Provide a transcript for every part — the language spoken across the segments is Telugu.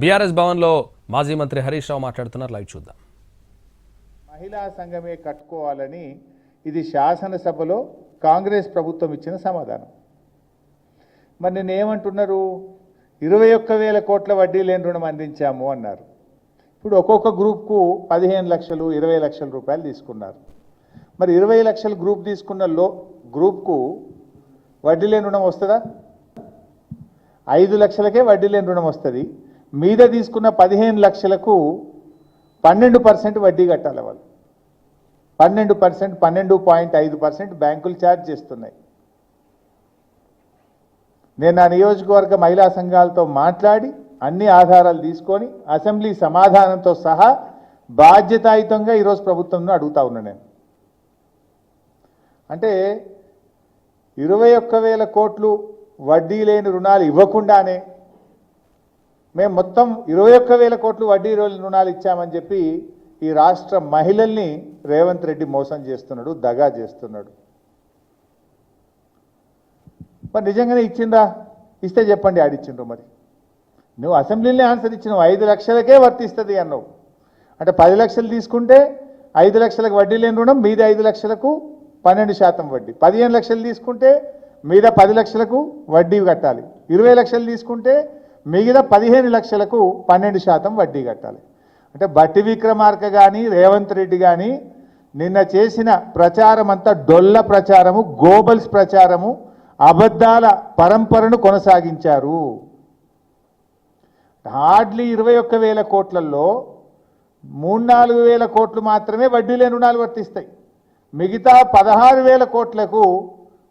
బీఆర్ఎస్ భవన్లో మాజీ మంత్రి హరీష్ రావు మాట్లాడుతున్నారు. లైవ్ చూద్దాం. మహిళా సంఘమే కట్టుకోవాలని ఇది శాసనసభలో కాంగ్రెస్ ప్రభుత్వం ఇచ్చిన సమాధానం. మరి నేను ఏమంటున్నారు ఇరవై ఒక్క వేల కోట్ల వడ్డీ లేని రుణం అందించాము అన్నారు. ఇప్పుడు ఒక్కొక్క గ్రూప్కు పదిహేను లక్షలు ఇరవై లక్షల రూపాయలు తీసుకున్నారు. మరి ఇరవై లక్షల గ్రూప్ తీసుకున్న లో గ్రూప్కు వడ్డీ లేని రుణం వస్తుందా? ఐదు లక్షలకే వడ్డీ లేని రుణం వస్తుంది. మీద తీసుకున్న పదిహేను లక్షలకు పన్నెండు పర్సెంట్ వడ్డీ కట్టాలి వాళ్ళు. పన్నెండు పర్సెంట్ పన్నెండు పాయింట్ ఐదు పర్సెంట్ బ్యాంకులు ఛార్జ్ చేస్తున్నాయి. నేను నా నియోజకవర్గ మహిళా సంఘాలతో మాట్లాడి అన్ని ఆధారాలు తీసుకొని అసెంబ్లీ సమాధానంతో సహా బాధ్యతాయుతంగా ఈరోజు ప్రభుత్వంను అడుగుతా ఉన్నా నేను. అంటే ఇరవై ఒక్క వేల కోట్లు వడ్డీ లేని రుణాలు ఇవ్వకుండానే మేము మొత్తం ఇరవై ఒక్క వేల కోట్లు వడ్డీ రుణాలు ఇచ్చామని చెప్పి ఈ రాష్ట్ర మహిళల్ని రేవంత్ రెడ్డి మోసం చేస్తున్నాడు దగా చేస్తున్నాడు. మరి నిజంగానే ఇచ్చిండ్రా? ఇస్తే చెప్పండి ఆడిచ్చిండ్రు మరి. నువ్వు అసెంబ్లీలో ఆన్సర్ ఇచ్చినావు ఐదు లక్షలకే వర్తిస్తుంది అన్నావు. అంటే పది లక్షలు తీసుకుంటే ఐదు లక్షలకు వడ్డీ లేని రుణం మీద ఐదు లక్షలకు పన్నెండు శాతం వడ్డీ. పదిహేను లక్షలు తీసుకుంటే మీద పది లక్షలకు వడ్డీ కట్టాలి. ఇరవై లక్షలు తీసుకుంటే మిగతా పదిహేను లక్షలకు పన్నెండు శాతం వడ్డీ కట్టాలి. అంటే బట్టి విక్రమార్క కానీ రేవంత్ రెడ్డి కానీ నిన్న చేసిన ప్రచారం అంతా డొల్ల ప్రచారము గోబల్స్ ప్రచారము అబద్ధాల పరంపరను కొనసాగించారు. హార్డ్లీ ఇరవై ఒక్క వేల కోట్లలో మూడు నాలుగు వేల కోట్లు మాత్రమే వడ్డీ లేని రుణాలు వర్తిస్తాయి. మిగతా పదహారు వేల కోట్లకు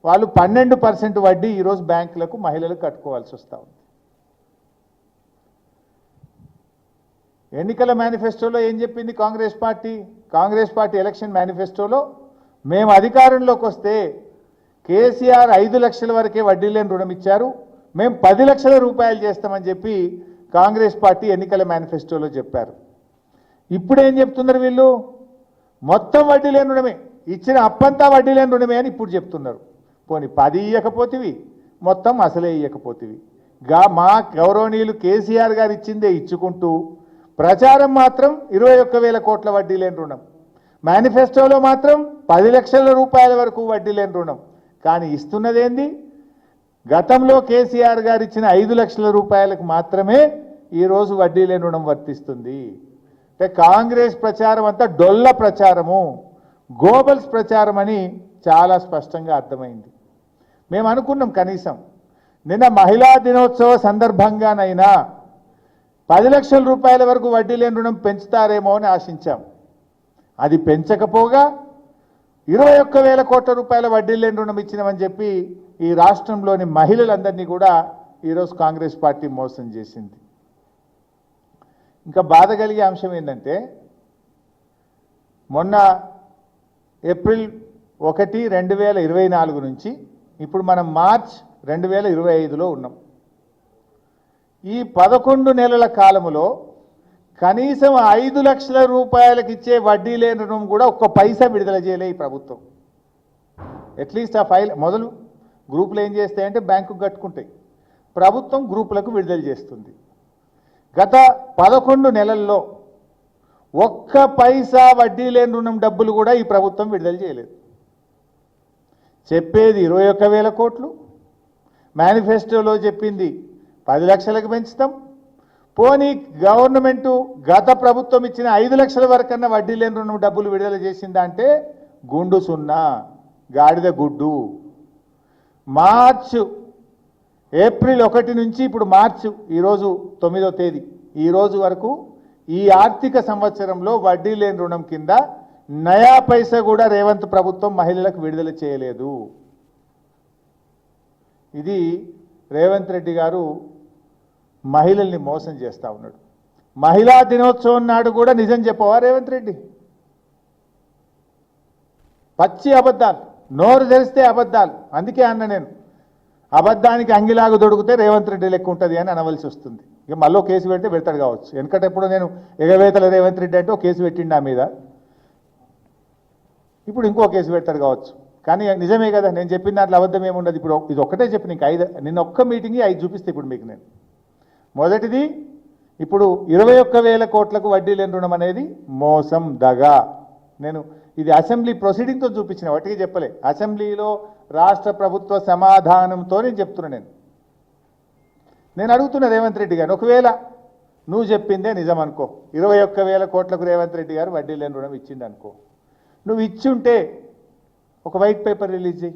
వాళ్ళు పన్నెండు పర్సెంట్ వడ్డీ ఈరోజు బ్యాంకులకు మహిళలు కట్టుకోవాల్సి వస్తూ ఉంది. ఎన్నికల మేనిఫెస్టోలో ఏం చెప్పింది Congress party? Congress party election మేనిఫెస్టోలో మేము అధికారంలోకి వస్తే కేసీఆర్ ఐదు లక్షల వరకే వడ్డీ లేని రుణం ఇచ్చారు. మేము పది లక్షల రూపాయలు చేస్తామని చెప్పి కాంగ్రెస్ పార్టీ ఎన్నికల మేనిఫెస్టోలో చెప్పారు. ఇప్పుడు ఏం చెప్తున్నారు వీళ్ళు? మొత్తం వడ్డీ లేని రుణమే. ఇచ్చిన అప్పంతా వడ్డీ లేని రుణమే అని ఇప్పుడు చెప్తున్నారు. పోనీ పది ఇయ్యకపోతేవి మొత్తం అసలే ఇయ్యకపోతేవి. గా మా గౌరవనీయులు కేసీఆర్ గారు ఇచ్చిందే ఇచ్చుకుంటూ ప్రచారం మాత్రం ఇరవై ఒక్క వేల కోట్ల వడ్డీ లేని రుణం. మేనిఫెస్టోలో మాత్రం పది లక్షల రూపాయల వరకు వడ్డీ లేని రుణం. కానీ ఇస్తున్నదేంది? గతంలో కేసీఆర్ గారు ఇచ్చిన ఐదు లక్షల రూపాయలకు మాత్రమే ఈరోజు వడ్డీ లేని రుణం వర్తిస్తుంది. అంటే కాంగ్రెస్ ప్రచారం అంతా డొల్ల ప్రచారము గోబల్స్ ప్రచారం అని చాలా స్పష్టంగా అర్థమైంది. మేము అనుకున్నాం కనీసం. నిన్న మహిళా దినోత్సవ సందర్భంగానైనా పది లక్షల రూపాయల వరకు వడ్డీ లేని రుణం పెంచుతారేమో అని ఆశించాం. అది పెంచకపోగా ఇరవై ఒక్క వేల కోట్ల రూపాయల వడ్డీ లేని రుణం ఇచ్చినామని చెప్పి ఈ రాష్ట్రంలోని మహిళలందరినీ కూడా ఈరోజు కాంగ్రెస్ పార్టీ మోసం చేసింది. ఇంకా బాధ కలిగే అంశం ఏంటంటే మొన్న ఏప్రిల్ ఒకటి రెండు వేల ఇరవై నాలుగు నుంచి ఇప్పుడు మనం మార్చ్ రెండు వేల ఇరవై ఐదులో ఉన్నాం. ఈ పదకొండు నెలల కాలములో కనీసం ఐదు లక్షల రూపాయలకు ఇచ్చే వడ్డీ లేని రుణం కూడా ఒక్క పైసా విడుదల చేయలే ఈ ప్రభుత్వం. అట్లీస్ట్ ఆ ఫైల్ మొదలు గ్రూపులు ఏం చేస్తాయంటే బ్యాంకుకు కట్టుకుంటాయి. ప్రభుత్వం గ్రూపులకు విడుదల చేస్తుంది. గత పదకొండు నెలల్లో ఒక్క పైసా వడ్డీ లేని రుణం డబ్బులు కూడా ఈ ప్రభుత్వం విడుదల చేయలేదు. చెప్పేది ఇరవై ఒక్క వేల కోట్లు. మేనిఫెస్టోలో చెప్పింది పది లక్షలకు పెంచుతాం. పోనీ గవర్నమెంటు గత ప్రభుత్వం ఇచ్చిన ఐదు లక్షల వరకన్నా వడ్డీ లేని రుణం డబ్బులు విడుదల చేసిందంటే గుండు సున్నా గాడిద గుడ్డు. మార్చు ఏప్రిల్ ఒకటి నుంచి ఇప్పుడు మార్చు ఈరోజు తొమ్మిదో తేదీ. ఈరోజు వరకు ఈ ఆర్థిక సంవత్సరంలో వడ్డీ లేని రుణం కింద నయా పైసా కూడా రేవంత్ ప్రభుత్వం మహిళలకు విడుదల చేయలేదు. ఇది రేవంత్ రెడ్డి గారు మహిళల్ని మోసం చేస్తూ ఉన్నాడు. మహిళా దినోత్సవం నాడు కూడా నిజం చెప్పవా రేవంత్ రెడ్డి? పచ్చి అబద్ధాలు. నోరు తెరిస్తే అబద్ధాలు. అందుకే అన్న నేను. అబద్ధానికి అంగిలాగు దొడికితే రేవంత్ రెడ్డి లెక్క ఉంటుంది అని అనవలసి వస్తుంది. ఇక మళ్ళీ కేసు పెడితే పెడతాడు కావచ్చు. వెనకటెప్పుడు నేను ఎగవేతల రేవంత్ రెడ్డి అంటే ఒక కేసు పెట్టిండు నా మీద. ఇప్పుడు ఇంకో కేసు పెడతాడు కావచ్చు. కానీ నిజమే కదా నేను చెప్పిన దాంట్లో అబద్ధం ఏముండదు. ఇప్పుడు ఇది ఒక్కటే చెప్పిన ఇంక ఐదు నిన్న ఒక్క మీటింగ్ ఐదు చూపిస్తే ఇప్పుడు మీకు నేను. మొదటిది ఇప్పుడు ఇరవై ఒక్క వేల కోట్లకు వడ్డీ లేని రుణం అనేది మోసం దగ. నేను ఇది అసెంబ్లీ ప్రొసీడింగ్తో చూపించిన వాటికి చెప్పలే. అసెంబ్లీలో రాష్ట్ర ప్రభుత్వ సమాధానంతో నేను చెప్తున్నా నేను. నేను అడుగుతున్నా రేవంత్ రెడ్డి గారు ఒకవేళ నువ్వు చెప్పిందే నిజం అనుకో. ఇరవై ఒక్క వేల కోట్లకు రేవంత్ రెడ్డి గారు వడ్డీ లేని రుణం ఇచ్చిండు అనుకో. నువ్వు ఇచ్చి ఉంటే ఒక వైట్ పేపర్ రిలీజ్ చేయి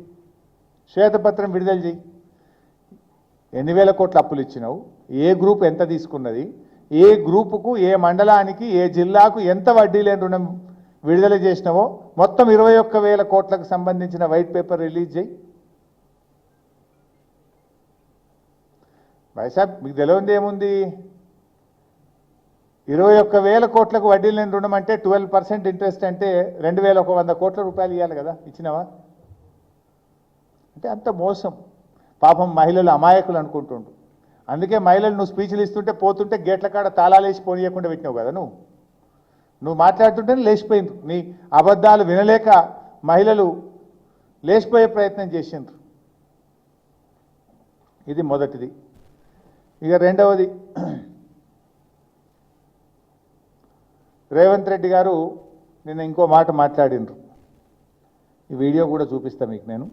శ్వేతపత్రం విడుదల చేయి. ఎన్ని వేల కోట్ల అప్పులు ఇచ్చినావు? ఏ గ్రూప్ ఎంత తీసుకున్నది? ఏ గ్రూపుకు ఏ మండలానికి ఏ జిల్లాకు ఎంత వడ్డీ లేని రుణం విడుదల చేసినావో మొత్తం ఇరవై ఒక్క వేల కోట్లకు సంబంధించిన వైట్ పేపర్ రిలీజ్ చేయి. వైసాబ్ మీకు తెలియంది ఏముంది? ఇరవై ఒక్క వేల కోట్లకు వడ్డీ లేని రుణం అంటే ట్వెల్వ్ పర్సెంట్ ఇంట్రెస్ట్ అంటే రెండు వేల ఒక వంద కోట్ల రూపాయలు ఇవ్వాలి కదా ఇచ్చినావా? అంటే అంత మోసం. పాపం మహిళలు అమాయకులు అనుకుంటుండు అందుకే మహిళలు నువ్వు స్పీచ్లు ఇస్తుంటే పోతుంటే గేట్ల కాడ తాళాలు వేసి పోనీయకుండా పెట్టినావు కదా నువ్వు. నువ్వు మాట్లాడుతుంటేనే లేచిపోయింది నీ అబద్ధాలు వినలేక మహిళలు లేచిపోయే ప్రయత్నం చేసిండ్రు. ఇది మొదటిది. ఇక రెండవది రేవంత్ రెడ్డి గారు నిన్న ఇంకో మాట మాట్లాడిండ్రు. ఈ వీడియో కూడా చూపిస్తాను మీకు నేను.